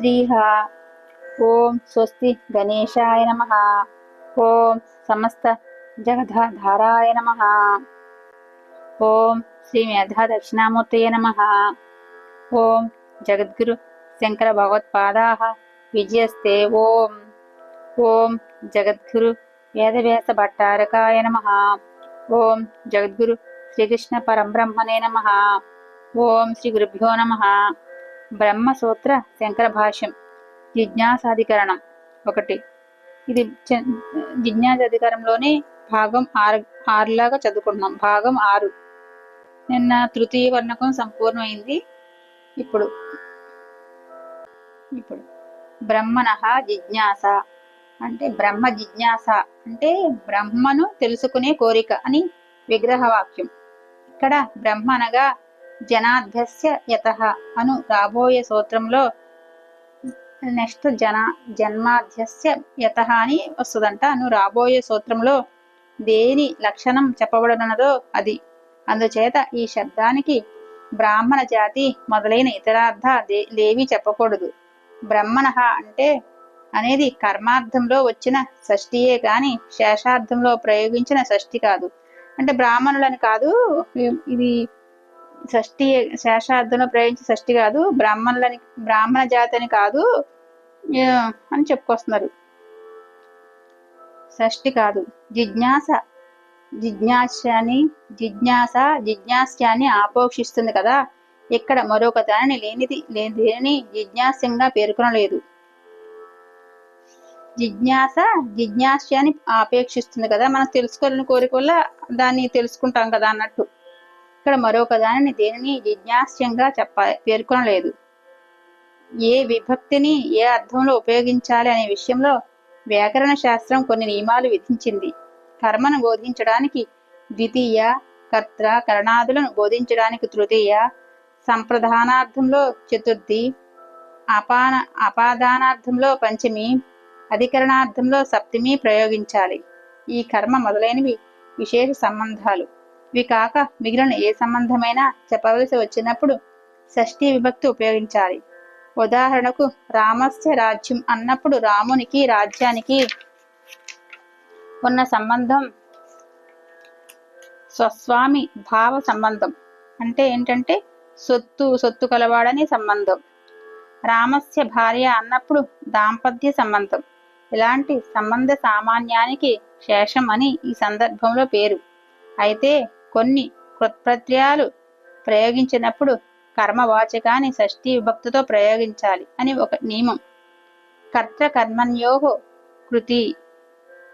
శ్రీహ. ఓం స్వస్తి గణేశాయ నమ. ఓం సమస్త జగధాధారాయ నమ. ఓం శ్రీ మేధా దక్షిణామూర్తయ నమ. ఓం జగద్గురు శంకర భగవత్పాదా. విజయస్తే ఓం. ఓం జగద్గురు వేదవ్యాస భట్టారకాయ నమ. ఓం జగద్గురు శ్రీకృష్ణ పరంబ్రహ్మణే నమ. ఓం శ్రీ గురుభ్యో నమ. బ్రహ్మసూత్ర శంకర భాష్యం జిజ్ఞాసాధికరణం ఒకటి. ఇది చ- భాగం ఆరు ఆరులాగా చదువుకుంటున్నాం. భాగం ఆరు. నిన్న తృతీయ వర్ణకం సంపూర్ణమైంది. ఇప్పుడు ఇప్పుడు బ్రహ్మణ జిజ్ఞాస. అంటే బ్రహ్మ జిజ్ఞాస. అంటే బ్రహ్మను తెలుసుకునే కోరిక అని విగ్రహ వాక్యం ఇక్కడ బ్రహ్మ అనగా జనాధ్యస్య యత అను రాబోయే సూత్రంలో నెక్స్ట్ జన జన్మాధ్యస్య యత అని వస్తుందంట. అను రాబోయే సూత్రంలో దేని లక్షణం చెప్పబడనదో అది. అందుచేత ఈ శబ్దానికి బ్రాహ్మణ జాతి మొదలైన ఇతరార్థ లేవి చెప్పకూడదు. బ్రహ్మణ అంటే అనేది కర్మార్థంలో వచ్చిన షష్ఠియే కానీ శేషార్థంలో ప్రయోగించిన షష్ఠి కాదు. అంటే బ్రాహ్మణులని కాదు ఇది షష్ఠి శేషార్థంలో ప్రయోగించే షష్ఠి కాదు బ్రాహ్మణులని బ్రాహ్మణ జాతి అని కాదు అని చెప్పుకొస్తున్నారు. షష్ఠి కాదు. జిజ్ఞాస జిజ్ఞాస్యాన్ని జిజ్ఞాస జిజ్ఞాస్యాన్ని ఆపోక్షిస్తుంది కదా ఇక్కడ మరొక దానిని లేనిది లేని జిజ్ఞాస్యంగా పేర్కొనలేదు జిజ్ఞాస జిజ్ఞాస్యాన్ని ఆపేక్షిస్తుంది కదా మనం తెలుసుకోవాలని కోరిక వల్ల దాన్ని తెలుసుకుంటాం కదా అన్నట్టు. ఇక్కడ మరొక దానిని దేనిని జిజ్ఞాస్యంగా చెప్ప పేర్కొనలేదు ఏ విభక్తిని ఏ అర్థంలో ఉపయోగించాలి అనే విషయంలో వ్యాకరణ శాస్త్రం కొన్ని నియమాలు విధించింది. కర్మను బోధించడానికి ద్వితీయ కర్త కరణాదులను బోధించడానికి తృతీయ సంప్రదానార్థంలో చతుర్థి అపాన అపాదానార్థంలో పంచమి అధికరణార్థంలో సప్తమి ప్రయోగించాలి. ఈ కర్మ మొదలైనవి విశేష సంబంధాలు. ఇవి కాక మిగిలిన ఏ సంబంధమైనా చెప్పవలసి వచ్చినప్పుడు షష్ఠీ విభక్తి ఉపయోగించాలి. ఉదాహరణకు రామస్య రాజ్యం అన్నప్పుడు రామునికి రాజ్యానికి ఉన్న సంబంధం స్వస్వామి భావ సంబంధం. అంటే ఏంటంటే సొత్తు సొత్తు కలవాడని సంబంధం. రామస్య భార్య అన్నప్పుడు దాంపత్య సంబంధం. ఇలాంటి సంబంధ సామాన్యానికి శేషం అని ఈ సందర్భంలో పేరు. అయితే కొన్ని కృత్ప్రత్యయాలు ప్రయోగించినప్పుడు కర్మవాచకాన్ని షష్ఠీ విభక్తితో ప్రయోగించాలి అని ఒక నియమం. కర్తకర్మన్యోహో కృతి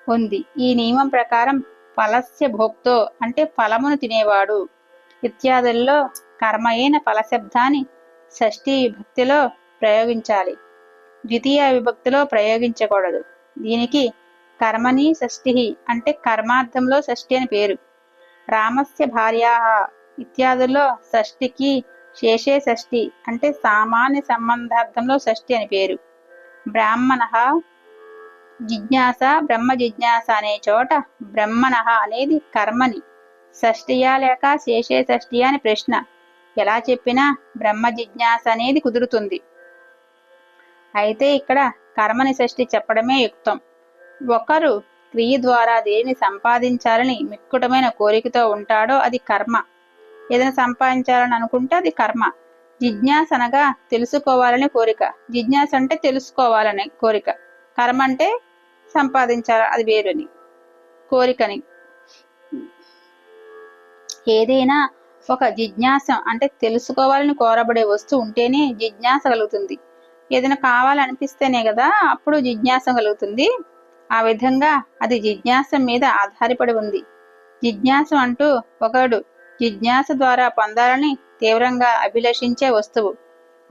ఉంది. ఈ నియమం ప్రకారం ఫలస్య భోక్తో అంటే ఫలమును తినేవాడు. ఇత్యాదుల్లో కర్మయైన ఫలశబ్దాన్ని షష్ఠీ విభక్తిలో ప్రయోగించాలి. ద్వితీయ విభక్తిలో ప్రయోగించకూడదు. దీనికి కర్మని షష్ఠి అంటే కర్మార్థంలో షష్ఠి అని పేరు. రామస్య భార్యా ఇత్యాదుల్లో షష్ఠికి శేషే షష్ఠి అంటే సామాన్య సంబంధార్థంలో షష్ఠి అని పేరు. బ్రాహ్మణ జిజ్ఞాస బ్రహ్మ జిజ్ఞాస అనే చోట బ్రహ్మణ అనేది కర్మని. షష్ఠియా లేక శేషే షష్ఠియా అని ప్రశ్న. ఎలా చెప్పినా బ్రహ్మ జిజ్ఞాస అనేది కుదురుతుంది. అయితే ఇక్కడ కర్మని షష్ఠి చెప్పడమే యుక్తం. ఒకరు క్రియ ద్వారా దేని సంపాదించాలని మిక్కుటమైన కోరికతో ఉంటాడో అది కర్మ. ఏదైనా సంపాదించాలని అనుకుంటే అది కర్మ. జిజ్ఞాస అనగా తెలుసుకోవాలని కోరిక. జిజ్ఞాస అంటే తెలుసుకోవాలనే కోరిక. కర్మ అంటే సంపాదించాలి అది వేరుని కోరికని. ఏదైనా ఒక జిజ్ఞాస అంటే తెలుసుకోవాలని కోరబడే వస్తువు ఉంటేనే జిజ్ఞాస కలుగుతుంది. ఏదైనా కావాలనిపిస్తేనే కదా అప్పుడు జిజ్ఞాస కలుగుతుంది. ఆ విధంగా అది జిజ్ఞాస మీద ఆధారపడి ఉంది. జిజ్ఞాస అంటూ ఒకడు జిజ్ఞాస ద్వారా పొందాలని తీవ్రంగా అభిలషించే వస్తువు.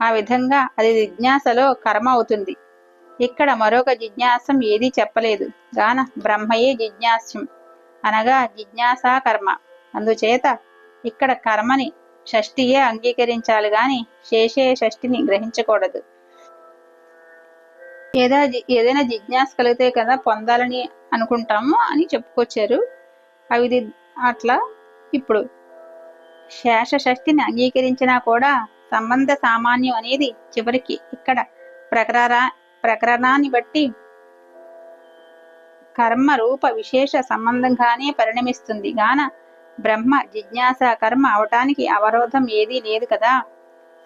ఆ విధంగా అది జిజ్ఞాసలో కర్మ అవుతుంది. ఇక్కడ మరొక జిజ్ఞాసం ఏదీ చెప్పలేదు. గాన బ్రహ్మయే జిజ్ఞాస్యం. అనగా జిజ్ఞాసా కర్మ. అందుచేత ఇక్కడ కర్మని షష్ఠియే అంగీకరించాలి గాని శేషే షష్ఠిని గ్రహించకూడదు. ఏదైనా ఏదైనా జిజ్ఞాస కలిగితే కదా పొందాలని అనుకుంటాము అని చెప్పుకొచ్చారు. అవి అట్లా ఇప్పుడు శేషషష్టిని అంగీకరించినా కూడా సంబంధ సామాన్యం అనేది చివరికి ఇక్కడ ప్రకరణ ప్రకరణాన్ని బట్టి కర్మ రూప విశేష సంబంధంగానే పరిణమిస్తుంది. గాన బ్రహ్మ జిజ్ఞాస కర్మ అవటానికి అవరోధం ఏదీ లేదు కదా.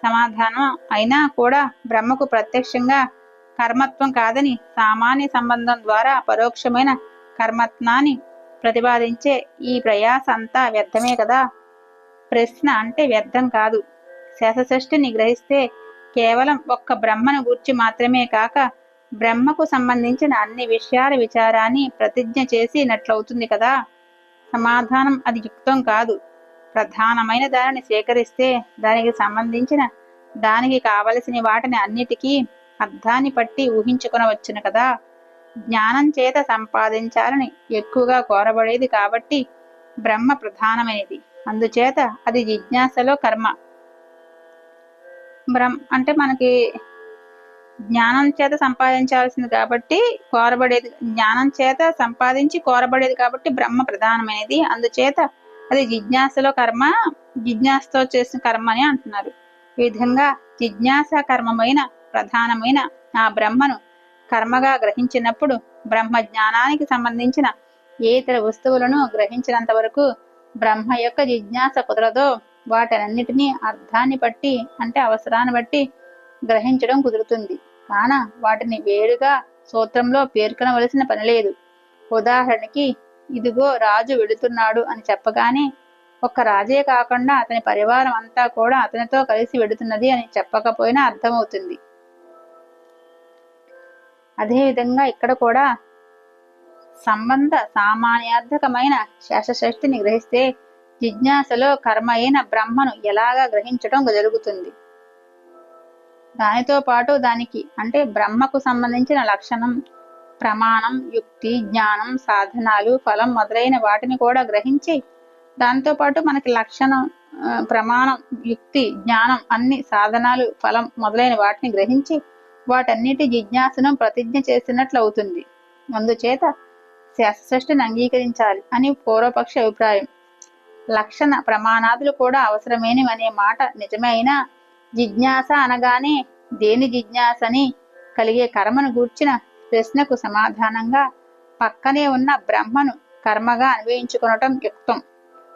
సమాధానం అయినా కూడా బ్రహ్మకు ప్రత్యక్షంగా కర్మత్వం కాదని సామాన్య సంబంధం ద్వారా పరోక్షమైన కర్మత్వాన్ని ప్రతిపాదించే ఈ ప్రయాస అంతా వ్యర్థమే కదా? ప్రశ్న అంటే వ్యర్థం కాదు. శేషసృష్టిని గ్రహిస్తే కేవలం ఒక్క బ్రహ్మను గూర్చి మాత్రమే కాక బ్రహ్మకు సంబంధించిన అన్ని విషయాల విచారాన్ని ప్రతిజ్ఞ చేసినట్లవుతుంది కదా? సమాధానం అది యుక్తం కాదు. ప్రధానమైన దానిని స్వీకరిస్తే దానికి సంబంధించిన దానికి కావలసిన వాటిని అన్నిటికీ అర్థాన్ని పట్టి ఊహించుకునవచ్చును కదా. జ్ఞానం చేత సంపాదించాలని ఎక్కువగా కోరబడేది కాబట్టి బ్రహ్మ ప్రధానమైనది. అందుచేత అది జిజ్ఞాసలో కర్మ. బ్రహ్మ అంటే మనకి జ్ఞానం చేత సంపాదించాల్సింది కాబట్టి కోరబడేది జ్ఞానం చేత సంపాదించి కోరబడేది కాబట్టి బ్రహ్మ ప్రధానమైనది. అందుచేత అది జిజ్ఞాసలో కర్మ జిజ్ఞాసతో చేసిన కర్మ అని అంటున్నారు. ఈ విధంగా జిజ్ఞాస కర్మమైన ప్రధానమైన ఆ బ్రహ్మను కర్మగా గ్రహించినప్పుడు బ్రహ్మ జ్ఞానానికి సంబంధించిన ఏ ఇతర వస్తువులను గ్రహించినంత వరకు బ్రహ్మ యొక్క జిజ్ఞాస కుదరదో వాటన్నిటినీ అర్థాన్ని బట్టి అంటే అవసరాన్ని బట్టి గ్రహించడం కుదురుతుంది. కాన వాటిని వేరుగా సూత్రంలో పేర్కొనవలసిన పని లేదు. ఉదాహరణకి ఇదిగో రాజు వెడుతున్నాడు అని చెప్పగానే ఒక్క రాజే కాకుండా అతని పరివారం అంతా కూడా అతనితో కలిసి వెడుతున్నది అని చెప్పకపోయినా అర్థమవుతుంది. అదేవిధంగా ఇక్కడ కూడా సంబంధ సామాన్యార్థకమైన శేషశక్తిని గ్రహిస్తే జిజ్ఞాసలో కర్మ అయిన బ్రహ్మను ఎలాగా గ్రహించడం జరుగుతుంది? దానితో పాటు దానికి అంటే బ్రహ్మకు సంబంధించిన లక్షణం ప్రమాణం యుక్తి జ్ఞానం సాధనాలు ఫలం మొదలైన వాటిని కూడా గ్రహించి దాంతో పాటు మనకి లక్షణం ప్రమాణం యుక్తి జ్ఞానం అన్ని సాధనాలు ఫలం మొదలైన వాటిని గ్రహించి వాటన్నిటి జిజ్ఞాసను ప్రతిజ్ఞ చేసినట్లు అవుతుంది అందుచేత శాస్త్రసృష్టిని అంగీకరించాలి అని పూర్వపక్ష అభిప్రాయం. లక్షణ ప్రమాణాదులు కూడా అవసరమేని అనే మాట నిజమే అయినా జిజ్ఞాస అనగానే దేని జిజ్ఞాసని కలిగే కర్మను గూర్చిన ప్రశ్నకు సమాధానంగా పక్కనే ఉన్న బ్రహ్మను కర్మగా అన్వయించుకునటం యుక్తం.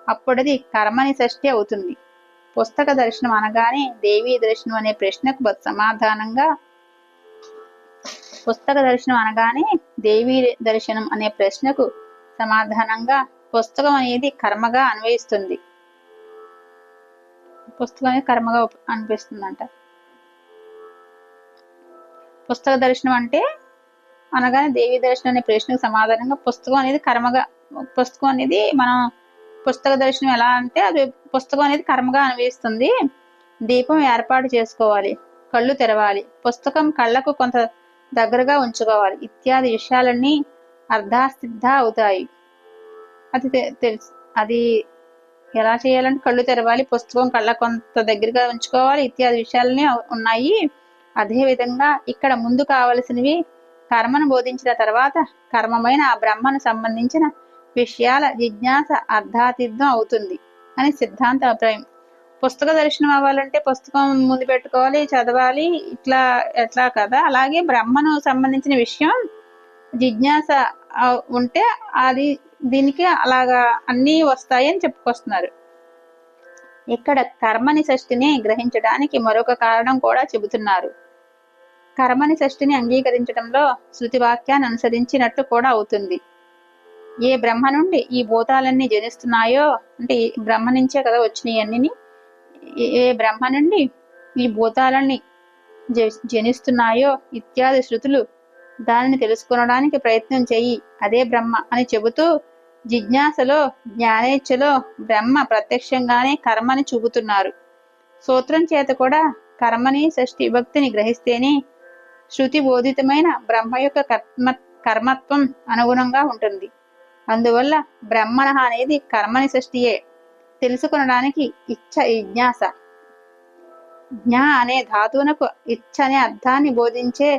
అప్పుడది కర్మని షష్ఠి అవుతుంది. పుస్తక దర్శనం అనగానే దేవీ దర్శనం అనే ప్రశ్నకు సమాధానంగా పుస్తక దర్శనం అనగానే దేవీ దర్శనం అనే ప్రశ్నకు సమాధానంగా పుస్తకం అనేది కర్మగా అన్వయిస్తుంది. పుస్తకం అనేది కర్మగా అనిపిస్తుందంట. పుస్తక దర్శనం అంటే అనగానే దేవీ దర్శనం అనే ప్రశ్నకు సమాధానంగా పుస్తకం అనేది కర్మగా పుస్తకం అనేది మనం పుస్తక దర్శనం ఎలా అంటే అది పుస్తకం అనేది కర్మగా అనిపిస్తుంది దీపం ఏర్పాటు చేసుకోవాలి. కళ్ళు తెరవాలి. పుస్తకం కళ్ళకు కొంత దగ్గరగా ఉంచుకోవాలి. ఇత్యాది విషయాలన్నీ అర్ధాసిద్ధ అవుతాయి. అది తెలుసు. అది ఎలా చేయాలంటే కళ్ళు తెరవాలి పుస్తకం కళ్ళ కొంత దగ్గరగా ఉంచుకోవాలి ఇత్యాది విషయాలన్నీ ఉన్నాయి. అదే విధంగా ఇక్కడ ముందు కావలసినవి కర్మను బోధించిన తర్వాత కర్మమైన ఆ బ్రహ్మను సంబంధించిన విషయాల జిజ్ఞాస అర్ధాతీర్థం అవుతుంది అని సిద్ధాంత అభిప్రాయం. పుస్తక దర్శనం అవ్వాలంటే పుస్తకం ముందు పెట్టుకోవాలి చదవాలి ఇట్లా ఎట్లా కదా. అలాగే బ్రహ్మను సంబంధించిన విషయం జిజ్ఞాస ఉంటే అది దీనికి అలాగా అన్నీ వస్తాయి అని చెప్పుకొస్తున్నారు. ఇక్కడ కర్మని షష్ఠిని గ్రహించడానికి మరొక కారణం కూడా చెబుతున్నారు. కర్మని షష్ఠిని అంగీకరించడంలో శృతి వాక్యాన్ని అనుసరించినట్టు కూడా అవుతుంది. ఏ బ్రహ్మ నుండి ఈ భూతాలన్నీ జనిస్తున్నాయో అంటే బ్రహ్మ నుంచే కదా వచ్చినాయి అన్నిని ఏ బ్రహ్మ నుండి ఈ భూతాలన్నీ జనిస్తున్నాయో ఇత్యాది శృతులు దానిని తెలుసుకొనడానికి ప్రయత్నం చెయ్యి. అదే బ్రహ్మ అని చెబుతూ జిజ్ఞాసలో జ్ఞానేచ్ఛలో బ్రహ్మ ప్రత్యక్షంగానే కర్మని చూపుతున్నారు. సూత్రం చేత కూడా కర్మని షష్ఠి భక్తిని గ్రహిస్తేనే శృతి బోధితమైన బ్రహ్మ యొక్క కర్మ కర్మత్వం అనుగుణంగా ఉంటుంది. అందువల్ల బ్రహ్మణ అనేది కర్మని సృష్టియే. తెలుసుకొనడానికి ఇచ్చ జిజ్ఞాస జ్ఞా అనే ధాతువునకు ఇచ్చ అనే అర్థాన్ని బోధించే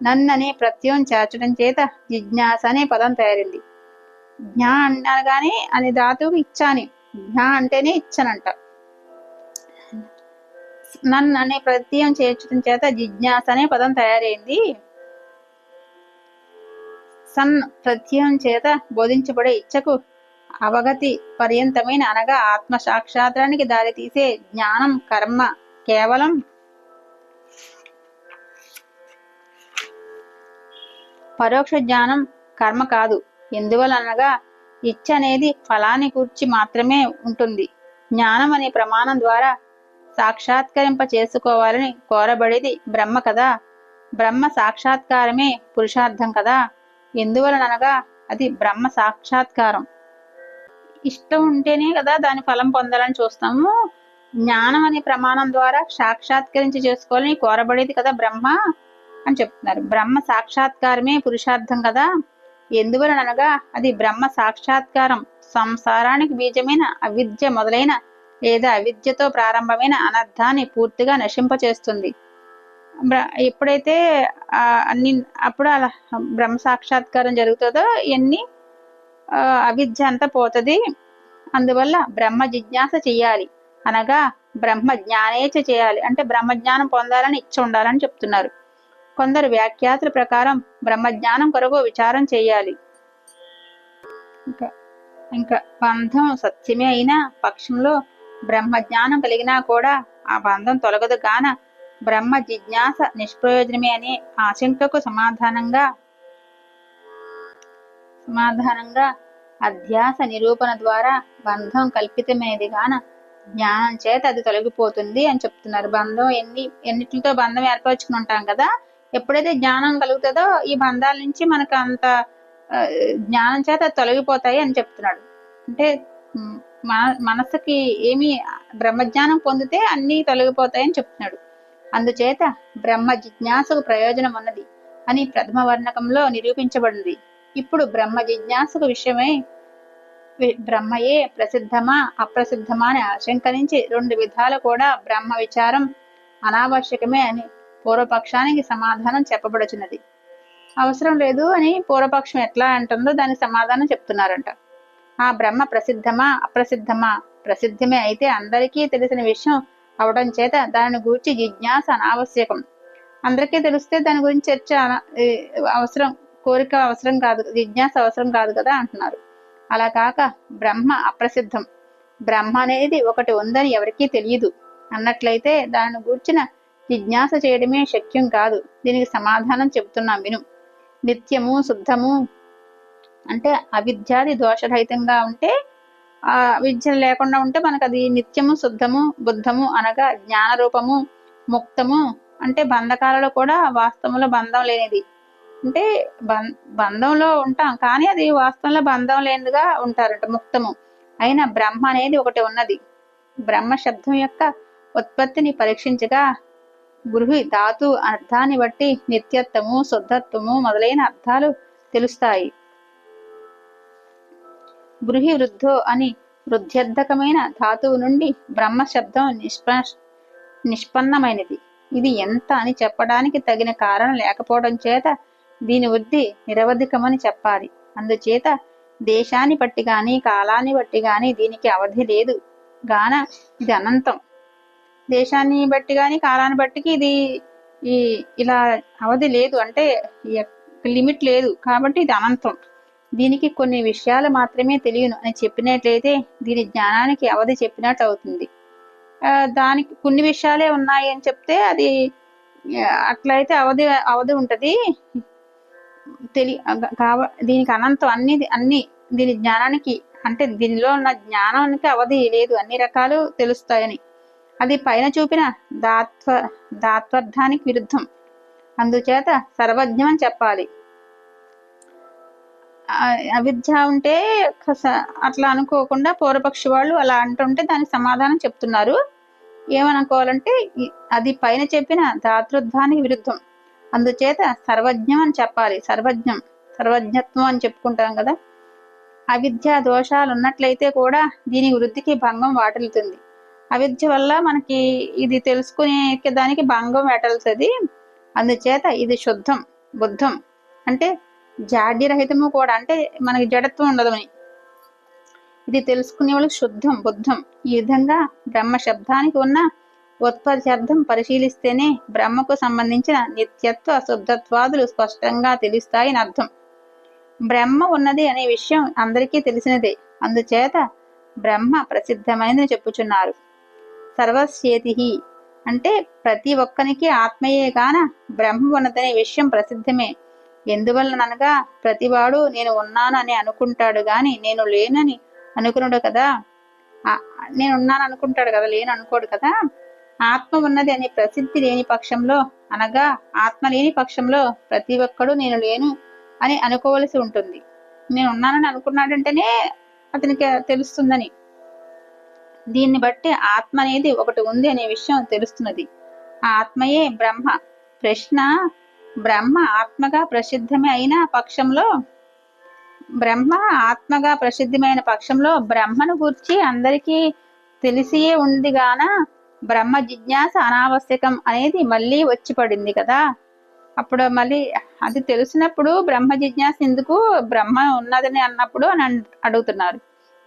నన్ననే ప్రత్యయం చేర్చడం చేత జిజ్ఞాస అనే పదం తయారైంది. జ్ఞా అనగానే అనే ధాతువుకి ఇచ్చ అని జ్ఞా అంటేనే ఇచ్చనంట. నన్ అనే ప్రత్యయం చేర్చడం చేత జిజ్ఞాస అనే పదం తయారైంది. సన్ ప్రత్యయం చేత బోధించబడే ఇచ్చకు అవగతి పర్యంతమైన అనగా ఆత్మ సాక్షాత్రానికి దారితీసే జ్ఞానం కర్మ కేవలం పరోక్ష జ్ఞానం కర్మ కాదు. ఎందువలనగా ఇచ్చ అనేది ఫలాన్ని కూర్చి మాత్రమే ఉంటుంది. జ్ఞానం అనే ప్రమాణం ద్వారా సాక్షాత్కరింప చేసుకోవాలని కోరబడేది బ్రహ్మ కదా. బ్రహ్మ సాక్షాత్కారమే పురుషార్థం కదా. ఎందువలనగా అది బ్రహ్మ సాక్షాత్కారం. ఇష్టం ఉంటేనే కదా దాని ఫలం పొందాలని చూస్తాము. జ్ఞానం అనే ప్రమాణం ద్వారా సాక్షాత్కరించి చేసుకోవాలని కోరబడేది కదా బ్రహ్మ అని చెప్తున్నారు. బ్రహ్మ సాక్షాత్కారమే పురుషార్థం కదా. ఎందువలన అనగా అది బ్రహ్మ సాక్షాత్కారం. సంసారానికి బీజమైన అవిద్య మొదలైన లేదా అవిద్యతో ప్రారంభమైన అనర్థాన్ని పూర్తిగా నశింపచేస్తుంది. ఎప్పుడైతే అన్ని అప్పుడు అలా బ్రహ్మ సాక్షాత్కారం జరుగుతుందో ఇవన్నీ అవిద్య అంతా పోతుంది. అందువల్ల బ్రహ్మ జిజ్ఞాస చెయ్యాలి. అనగా బ్రహ్మ జ్ఞానేచ చేయాలి. అంటే బ్రహ్మ జ్ఞానం పొందాలని ఇచ్చ ఉండాలని చెప్తున్నారు. కొందరు వ్యాఖ్యాతుల ప్రకారం బ్రహ్మజ్ఞానం కొరకు విచారం చేయాలి. ఇంకా ఇంకా బంధం సత్యమే అయినా పక్షంలో బ్రహ్మజ్ఞానం కలిగినా కూడా ఆ బంధం తొలగదు గాన బ్రహ్మ జిజ్ఞాస నిష్ప్రయోజనమే అనే ఆశంకకు సమాధానంగా సమాధానంగా అధ్యాస నిరూపణ ద్వారా బంధం కల్పితమైనది గాన జ్ఞానం చేత అది తొలగిపోతుంది అని చెప్తున్నారు. బంధం ఎన్ని ఎన్నిటితో బంధం ఏర్పరచుకుని ఉంటాం కదా? ఎప్పుడైతే జ్ఞానం కలుగుతుందో ఈ బంధాల నుంచి మనకు అంత జ్ఞానం చేత అది తొలగిపోతాయి అని చెప్తున్నాడు. అంటే మన మనసుకి ఏమి బ్రహ్మజ్ఞానం పొందితే అన్ని తొలగిపోతాయని చెప్తున్నాడు. అందుచేత బ్రహ్మ జిజ్ఞాసకు ప్రయోజనం ఉన్నది అని ప్రథమ వర్ణకంలో నిరూపించబడింది. ఇప్పుడు బ్రహ్మ జిజ్ఞాసకు విషయమై బ్రహ్మయే ప్రసిద్ధమా అప్రసిద్ధమా అని ఆశంక నుంచి రెండు విధాలు కూడా బ్రహ్మ విచారం అనావశ్యకమే అని పూర్వపక్షానికి సమాధానం చెప్పబడుచున్నది. అవసరం లేదు అని పూర్వపక్షం ఎట్లా అంటుందో దానికి సమాధానం చెప్తున్నారంట. ఆ బ్రహ్మ ప్రసిద్ధమా అప్రసిద్ధమా? ప్రసిద్ధమే అయితే అందరికీ తెలిసిన విషయం అవడం చేత దాని గురించి జిజ్ఞాస అనావశ్యకం. అందరికీ తెలిస్తే దాని గురించి చర్చ అవసరం కోరిక అవసరం కాదు జిజ్ఞాస అవసరం కాదు కదా అంటున్నారు. అలా కాక బ్రహ్మ అప్రసిద్ధం. బ్రహ్మ అనేది ఒకటి ఉందని ఎవరికీ తెలియదు. అన్నట్లయితే దాని గూర్చిన జిజ్ఞాస చేయడమే శక్యం కాదు. దీనికి సమాధానం చెబుతున్నాం విను. నిత్యము శుద్ధము అంటే అవిద్యాది దోషరహితంగా ఉంటే ఆ విద్య లేకుండా ఉంటే మనకు అది నిత్యము శుద్ధము బుద్ధము అనగా జ్ఞాన రూపము ముక్తము అంటే బంధకాలలో కూడా వాస్తవంలో బంధం లేనిది. అంటే బం బంధంలో ఉంటాం. కానీ అది వాస్తవంలో బంధం లేనిదిగా ఉంటారంట ముక్తము. అయిన బ్రహ్మ అనేది ఒకటి ఉన్నది. బ్రహ్మ శబ్దం యొక్క ఉత్పత్తిని పరీక్షించగా గృహి ధాతు అర్థాన్ని బట్టి నిత్యత్వము శుద్ధత్వము మొదలైన అర్థాలు తెలుస్తాయి. గృహి వృద్ధో అని వృద్ధ్యర్థకమైన ధాతువు నుండి బ్రహ్మ శబ్దం నిష్ప నిష్పన్నమైనది. ఇది ఎంత అని చెప్పడానికి తగిన కారణం లేకపోవడం చేత దీని వృద్ధి నిరవధికమని చెప్పాలి. అందుచేత దేశాన్ని బట్టి గాని కాలాన్ని బట్టి గాని దీనికి అవధి లేదు. గాన ఇది అనంతం. దేశాన్ని బట్టి గాని కాలాన్ని బట్టికి ఇది ఈ ఇలా అవధి లేదు. అంటే లిమిట్ లేదు. కాబట్టి ఇది అనంతం. దీనికి కొన్ని విషయాలు మాత్రమే తెలియను అని చెప్పినట్లయితే దీని జ్ఞానానికి అవధి చెప్పినట్టు అవుతుంది. దానికి కొన్ని విషయాలే ఉన్నాయి అని చెప్తే అది అట్లయితే అవధి అవధి ఉంటుంది. తెలి కావ దీనికి అనంతం అన్ని అన్ని దీని జ్ఞానానికి అంటే దీనిలో ఉన్న జ్ఞానానికి అవధి లేదు. అన్ని రకాలు తెలుస్తాయని. అది పైన చూపిన దాత్వ దాత్వర్థానికి విరుద్ధం. అందుచేత సర్వజ్ఞం అని చెప్పాలి అవిద్య ఉంటే అట్లా అనుకోకుండా పూర్వపక్షి వాళ్ళు అలా అంటుంటే దానికి సమాధానం చెప్తున్నారు. ఏమనుకోవాలంటే అది పైన చెప్పిన దాతృత్వానికి విరుద్ధం. అందుచేత సర్వజ్ఞం అని చెప్పాలి. సర్వజ్ఞం సర్వజ్ఞత్వం అని చెప్పుకుంటాం కదా. అవిద్య దోషాలు ఉన్నట్లయితే కూడా దీని వృద్ధికి భంగం వాటిల్లుతుంది. అవిద్య వల్ల మనకి ఇది తెలుసుకునే దానికి భంగం వెటలుతుంది అందుచేత ఇది శుద్ధం బుద్ధం. అంటే జాడ్యరహితము కూడా అంటే మనకి జడత్వం ఉండదు అని. ఇది తెలుసుకునే వాళ్ళకి శుద్ధం బుద్ధం. ఈ విధంగా బ్రహ్మ శబ్దానికి ఉన్న ఉత్పత్త్యర్థం పరిశీలిస్తేనే బ్రహ్మకు సంబంధించిన నిత్యత్వ శుద్ధత్వాదులు స్పష్టంగా తెలుస్తాయని అర్థం. బ్రహ్మ ఉన్నది అనే విషయం అందరికీ తెలిసినదే. అందుచేత బ్రహ్మ ప్రసిద్ధమైనది చెప్పుచున్నారు. సర్వస్యేతి అంటే ప్రతి ఒక్కనికి ఆత్మయే గాన బ్రహ్మ ఉన్నదనే విషయం ప్రసిద్ధమే. ఎందువలనగా ప్రతివాడు నేను ఉన్నాను అని అనుకుంటాడు గాని నేను లేనని అనుకున్నాడు కదా. నేను ఉన్నాను అనుకుంటాడు కదా లేను అనుకోడు కదా. ఆత్మ ఉన్నది అనే ప్రసిద్ధి లేని పక్షంలో అనగా ఆత్మ లేని పక్షంలో ప్రతి ఒక్కడు నేను లేను అని అనుకోవలసి ఉంటుంది. నేను ఉన్నానని అనుకున్నాడంటేనే అతనికి తెలుస్తుందని. దీన్ని బట్టి ఆత్మ అనేది ఒకటి ఉంది అనే విషయం తెలుస్తున్నది. ఆ ఆత్మయే బ్రహ్మ. ప్రశ్న బ్రహ్మ ఆత్మగా ప్రసిద్ధమే అయిన పక్షంలో బ్రహ్మ ఆత్మగా ప్రసిద్ధమైన పక్షంలో బ్రహ్మను గూర్చి అందరికీ తెలిసియే ఉంది గాన బ్రహ్మ జిజ్ఞాస అనావశ్యకం అనేది మళ్ళీ వచ్చి పడింది కదా. అప్పుడు మళ్ళీ అది తెలిసినప్పుడు బ్రహ్మ జిజ్ఞాస ఎందుకు బ్రహ్మ ఉన్నదని అన్నప్పుడు అని అడుగుతున్నారు.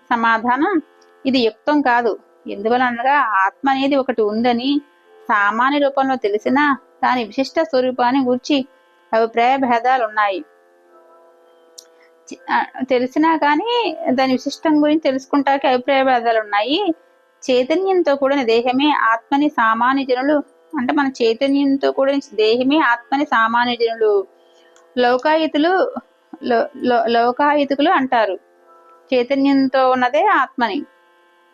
సమాధానం ఇది యుక్తం కాదు. ఎందువలనగా ఆత్మ అనేది ఒకటి ఉందని సామాన్య రూపంలో తెలిసినా దాని విశిష్ట స్వరూపాన్ని గురించి అభిప్రాయ భేదాలు ఉన్నాయి. తెలిసినా కానీ దాని విశిష్టం గురించి తెలుసుకుంటానికి అభిప్రాయ భేదాలు ఉన్నాయి. చైతన్యంతో కూడిన దేహమే ఆత్మని సామాన్య జనులు. అంటే మన చైతన్యంతో కూడిన దేహమే ఆత్మని సామాన్య జనులు. లౌకాయుతులు లౌకాయుతుకులు అంటారు. చైతన్యంతో ఉన్నదే ఆత్మని.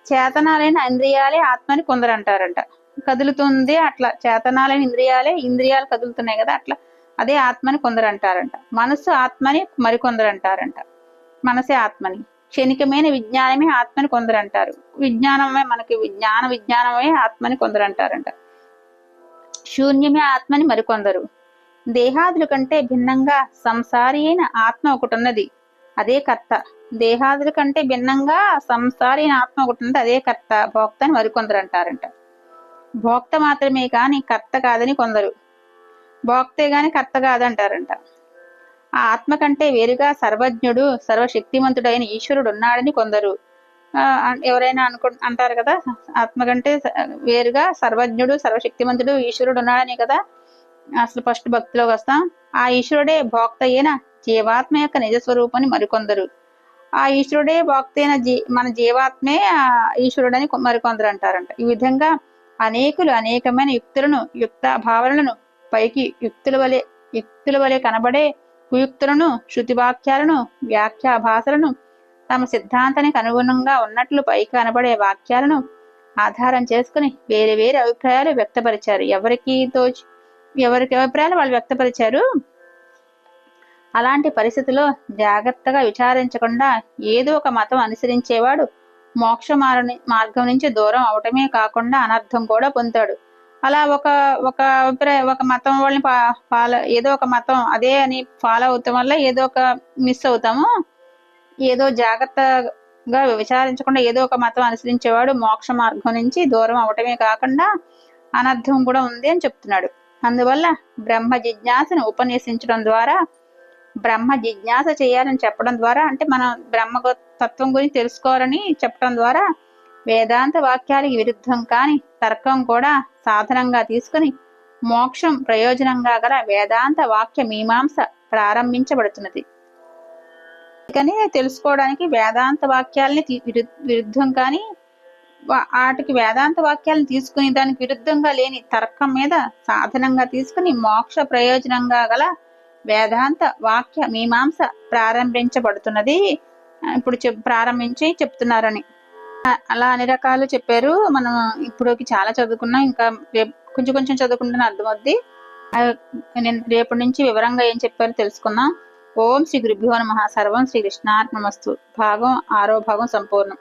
చేతనాలైన ఇంద్రియాలే ఆత్మని కొందరు అంటారంట కదులుతుంది అట్లా. చేతనాలైన ఇంద్రియాలే ఇంద్రియాలు కదులుతున్నాయి కదా అట్లా. అదే ఆత్మని కొందరు అంటారంట మనస్సు ఆత్మని మరికొందరు అంటారంట మనసే ఆత్మని. క్షణికమైన విజ్ఞానమే ఆత్మని కొందరు అంటారు విజ్ఞానమే మనకి విజ్ఞాన విజ్ఞానమే ఆత్మని కొందరు అంటారంట శూన్యమే ఆత్మని మరికొందరు. దేహాదుల కంటే భిన్నంగా సంసారి అయిన ఆత్మ ఒకటి ఉన్నది అదే కర్త. దేహాదుల కంటే భిన్నంగా సంసారి అయిన ఆత్మ ఒకటి అదే కర్త. భోక్త అని మరికొందరు అంటారంట భోక్త మాత్రమే కాని కర్త కాదని కొందరు. భోక్తే గాని కర్త కాదంటారంట. ఆ ఆత్మ కంటే వేరుగా సర్వజ్ఞుడు సర్వశక్తిమంతుడైన ఈశ్వరుడు ఉన్నాడని కొందరు ఎవరైనా అనుకు అంటారు కదా ఆత్మ కంటే వేరుగా సర్వజ్ఞుడు సర్వశక్తిమంతుడు ఈశ్వరుడు ఉన్నాడని కదా అసలు ఫస్ట్ భక్తిలోకి వస్తాం. ఆ ఈశ్వరుడే భోక్త అయిన జీవాత్మ యొక్క నిజ స్వరూపాన్ని మరికొందరు. ఆ ఈశ్వరుడే భోక్త అయిన జీ మన జీవాత్మే ఈశ్వరుడని మరికొందరు అంటారంట. ఈ విధంగా అనేకులు అనేకమైన యుక్తులను యుక్త భావనలను పైకి యుక్తుల వలె యుక్తుల వలె కనబడే కుయుక్తులను శృతివాక్యాలను వ్యాఖ్యా భాషలను తమ సిద్ధాంతానికి అనుగుణంగా ఉన్నట్లు పై కనబడే వాక్యాలను ఆధారం చేసుకుని వేరే వేరే అభిప్రాయాలు వ్యక్తపరిచారు. ఎవరికి తోచి ఎవరికి అభిప్రాయాలు వాళ్ళు వ్యక్తపరిచారు? అలాంటి పరిస్థితిలో జాగ్రత్తగా విచారించకుండా ఏదో ఒక మతం అనుసరించేవాడు మోక్ష మార్గం నుంచి దూరం అవటమే కాకుండా అనర్థం కూడా పొందాడు అలా ఒక ఒక అభిప్రాయం ఒక మతం వాళ్ళని ఫాలో ఏదో ఒక మతం అదే అని ఫాలో అవుతాం వల్ల ఏదో ఒక మిస్ అవుతాము. ఏదో జాగ్రత్తగా విచారించకుండా ఏదో ఒక మతం అనుసరించేవాడు మోక్ష మార్గం నుంచి దూరం అవటమే కాకుండా అనర్థం కూడా ఉంది అని చెప్తున్నాడు. అందువల్ల బ్రహ్మ జిజ్ఞాసను ఉపన్యసించడం ద్వారా బ్రహ్మ జిజ్ఞాస చేయాలని చెప్పడం ద్వారా అంటే మనం బ్రహ్మ తత్వం గురించి తెలుసుకోవాలని చెప్పడం ద్వారా వేదాంత వాక్యాలకి విరుద్ధం కాని తర్కం కూడా సాధనంగా తీసుకుని మోక్షం ప్రయోజనంగా గల వేదాంత వాక్య మీమాంస ప్రారంభించబడుతున్నది. కానీ తెలుసుకోవడానికి వేదాంత వాక్యాలని విరుద్ధం కానీ వాటికి వేదాంత వాక్యాలను తీసుకుని దానికి విరుద్ధంగా లేని తర్కం మీద సాధనంగా తీసుకుని మోక్ష ప్రయోజనంగా గల వేదాంత వాక్య మీమాంస ప్రారంభించబడుతున్నది. ఇప్పుడు ప్రారంభించి చెప్తున్నారని. అలా అన్ని రకాలు చెప్పారు. మనం ఇప్పుడుకి చాలా చదువుకున్నాం ఇంకా కొంచెం కొంచెం చదువుకుంటేనే అర్థమవుద్ది. నేను రేపటి నుంచి వివరంగా ఏం చెప్పారో తెలుసుకుందాం. ఓం శ్రీ గురుభ్యో నమ. సర్వం శ్రీ కృష్ణార్పణమస్తు. భాగం ఆరో భాగం సంపూర్ణం.